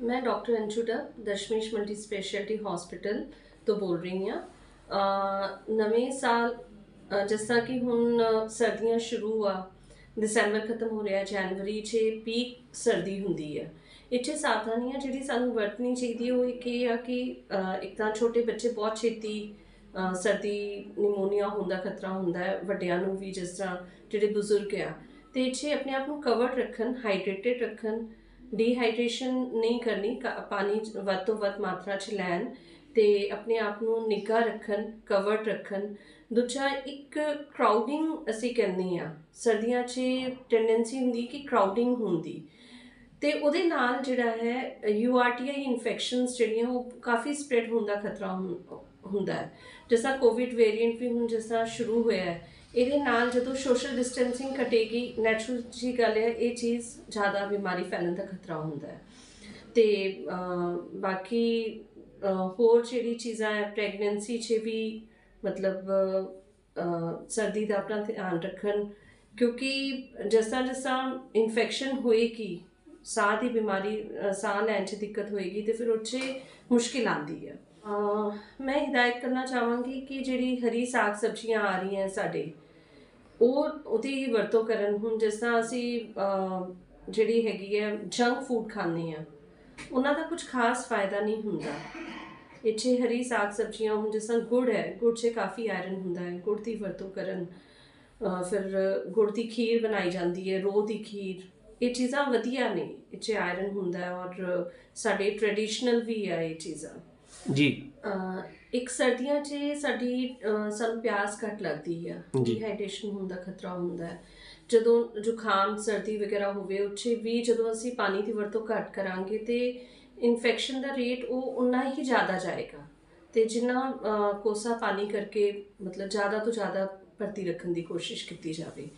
ਮੈਂ doctor Anshu Dashmesh multi speciality hospital ਤੋਂ ਬੋਲ ਰਹੀ ਹਾਂ। ਨਵੇਂ ਸਾਲ ਜਿਸ ਤਰ੍ਹਾਂ ਕਿ ਹੁਣ ਸਰਦੀਆਂ ਸ਼ੁਰੂ ਆ, ਦਸੰਬਰ ਖਤਮ ਹੋ ਰਿਹਾ, ਜਨਵਰੀ 'ਚ ਪੀਕ ਸਰਦੀ ਹੁੰਦੀ ਆ। ਇੱਥੇ ਸਾਵਧਾਨੀਆਂ ਜਿਹੜੀ ਸਾਨੂੰ ਵਰਤਣੀ ਚਾਹੀਦੀ ਹੈ ਉਹ ਇੱਕ ਇਹ ਆ ਕਿ ਇੱਕ ਤਾਂ ਛੋਟੇ ਬੱਚੇ ਬਹੁਤ ਛੇਤੀ ਸਰਦੀ, ਨਿਮੋਨੀਆ ਹੁੰਦਾ ਖਤਰਾ ਹੁੰਦਾ ਹੈ, ਵੱਡਿਆਂ ਨੂੰ ਵੀ ਜਿਸ ਤਰ੍ਹਾਂ ਜਿਹੜੇ ਬਜ਼ੁਰਗ ਆ। ਤੇ ਇੱਥੇ ਆਪਣੇ ਆਪ ਨੂੰ ਕਵਰਡ ਰੱਖਣ ਹਾਈਡਰੇਟਡ ਰੱਖਣ ਡੀਹਾਈਡਰੇਸ਼ਨ ਨਹੀਂ ਕਰਨੀ, ਕ- ਪਾਣੀ ਵੱਧ ਤੋਂ ਵੱਧ ਮਾਤਰਾ ਚ ਲੈਣ ਤੇ ਆਪਣੇ ਆਪ ਨੂੰ ਨਿੱਘਾ ਰੱਖਣ ਕਵਰਡ ਰੱਖਣ। ਦੂਜਾ, ਇੱਕ ਕਰਾਊਡਿੰਗ ਅਸੀਂ ਕਹਿੰਦੇ ਆ ਸਰਦੀਆਂ 'ਚ ਟੈਂਡੈਂਸੀ ਹੁੰਦੀ ਕਿ ਕਰਾਊਡਿੰਗ ਹੁੰਦੀ। ਤੇ ਉਹਦੇ ਨਾਲ ਜਿਹੜਾ ਹੈ ਯੂਆਰਟੀਆਈ ਇਨਫੈਕਸ਼ਨਸ ਜਿਹੜੀਆਂ ਉਹ ਕਾਫੀ ਸਪਰੈਡ ਹੋਣ ਦਾ ਖਤਰਾ ਹੁੰ- ਹੁੰਦਾ ਹੈ। ਜਿਸ ਤਰ੍ਹਾਂ ਕੋਵਿਡ ਵੇਰੀਐਂਟ ਵੀ ਹੁਣ ਜਿਸ ਤਰ੍ਹਾਂ ਸ਼ੁਰੂ ਹੋਇਆ ਹੈ, ਇਹਦੇ ਨਾਲ ਜਦੋਂ ਸੋਸ਼ਲ ਡਿਸਟੈਂਸਿੰਗ ਘਟੇਗੀ ਨੈਚੁਰਲ ਜੀ ਗੱਲ ਹੈ, ਇਹ ਚੀਜ਼ ਜ਼ਿਆਦਾ ਬਿਮਾਰੀ ਫੈਲਣ ਦਾ ਖਤਰਾ ਹੁੰਦਾ ਹੈ। ਤੇ ਬਾਕੀ ਹੋਰ ਜਿਹੜੀ ਚੀਜ਼ਾਂ ਹੈ ਪ੍ਰੈਗਨੈਂਸੀ 'ਚ ਵੀ ਮਤਲਬ ਸਰਦੀ ਦਾ ਆਪਣਾ ਧਿਆਨ ਰੱਖਣ, ਕਿਉਂਕਿ ਜਿਸ ਤਰ੍ਹਾਂ ਜਿਸ ਤਰ੍ਹਾਂ ਇਨਫੈਕਸ਼ਨ ਹੋਏਗੀ, ਸਾਹ ਦੀ ਬਿਮਾਰੀ ਸਾਹ ਲੈਣ 'ਚ ਦਿੱਕਤ ਹੋਏਗੀ, ਤੇ ਫਿਰ ਉਹ 'ਚ ਮੁਸ਼ਕਿਲ ਆਉਂਦੀ ਹੈ। ਮੈਂ ਹਿਦਾਇਤ ਕਰਨਾ ਚਾਹਾਂਗੀ ਕਿ ਜਿਹੜੀ ਹਰੀ ਸਾਗ ਸਬਜ਼ੀਆਂ ਆ ਰਹੀਆਂ ਸਾਡੇ, ਉਹ ਉਹਦੀ ਵਰਤੋਂ ਕਰਨ। ਹੁਣ ਜਿਸ ਤਰ੍ਹਾਂ ਅਸੀਂ ਜਿਹੜੀ ਹੈਗੀ ਹੈ ਜੰਕ ਫੂਡ ਖਾਂਦੇ ਆ ਉਹਨਾਂ ਦਾ ਕੁਝ ਖਾਸ ਫਾਇਦਾ ਨਹੀਂ ਹੁੰਦਾ। ਇੱਥੇ ਹਰੀ ਸਾਗ ਸਬਜ਼ੀਆਂ, ਹੁਣ ਜਿਸ ਤਰ੍ਹਾਂ ਗੁੜ ਹੈ, ਗੁੜ 'ਚ ਕਾਫੀ ਆਇਰਨ ਹੁੰਦਾ ਹੈ, ਗੁੜ ਦੀ ਵਰਤੋਂ ਕਰਨ। ਫਿਰ ਗੁੜ ਦੀ ਖੀਰ ਬਣਾਈ ਜਾਂਦੀ ਹੈ, ਰੋਹ ਦੀ ਖੀਰ। ਇਹ ਚੀਜ਼ਾਂ ਵਧੀਆ ਨੇ, ਇੱਥੇ ਆਇਰਨ ਹੁੰਦਾ ਹੈ ਔਰ ਸਾਡੇ ਟ੍ਰੈਡੀਸ਼ਨਲ ਵੀ ਆ ਇਹ ਚੀਜ਼ਾਂ। ਜੀ। ਇੱਕ ਸਰਦੀਆਂ 'ਚ ਸਾਡੀ ਸਾਨੂੰ ਪਿਆਸ ਘੱਟ ਲੱਗਦੀ ਆ। ਡੀਹਾਈਡਰੇਸ਼ਨ ਹੋਣ ਦਾ ਖਤਰਾ ਹੁੰਦਾ ਹੈ। ਜਦੋਂ ਜ਼ੁਕਾਮ ਸਰਦੀ ਵਗੈਰਾ ਹੋਵੇ ਉੱਥੇ ਵੀ ਜਦੋਂ ਅਸੀਂ ਪਾਣੀ ਦੀ ਵਰਤੋਂ ਘੱਟ ਕਰਾਂਗੇ ਤੇ ਇਨਫੈਕਸ਼ਨ ਦਾ ਰੇਟ ਉਹ ਉਨਾ ਹੀ ਜ਼ਿਆਦਾ ਜਾਏਗਾ। ਤੇ ਜਿੰਨਾ ਕੋਸਾ ਪਾਣੀ ਕਰਕੇ ਮਤਲਬ ਜ਼ਿਆਦਾ ਤੋਂ ਜ਼ਿਆਦਾ ਭਰਤੀ ਰੱਖਣ ਦੀ ਕੋਸ਼ਿਸ਼ ਕੀਤੀ ਜਾਵੇ।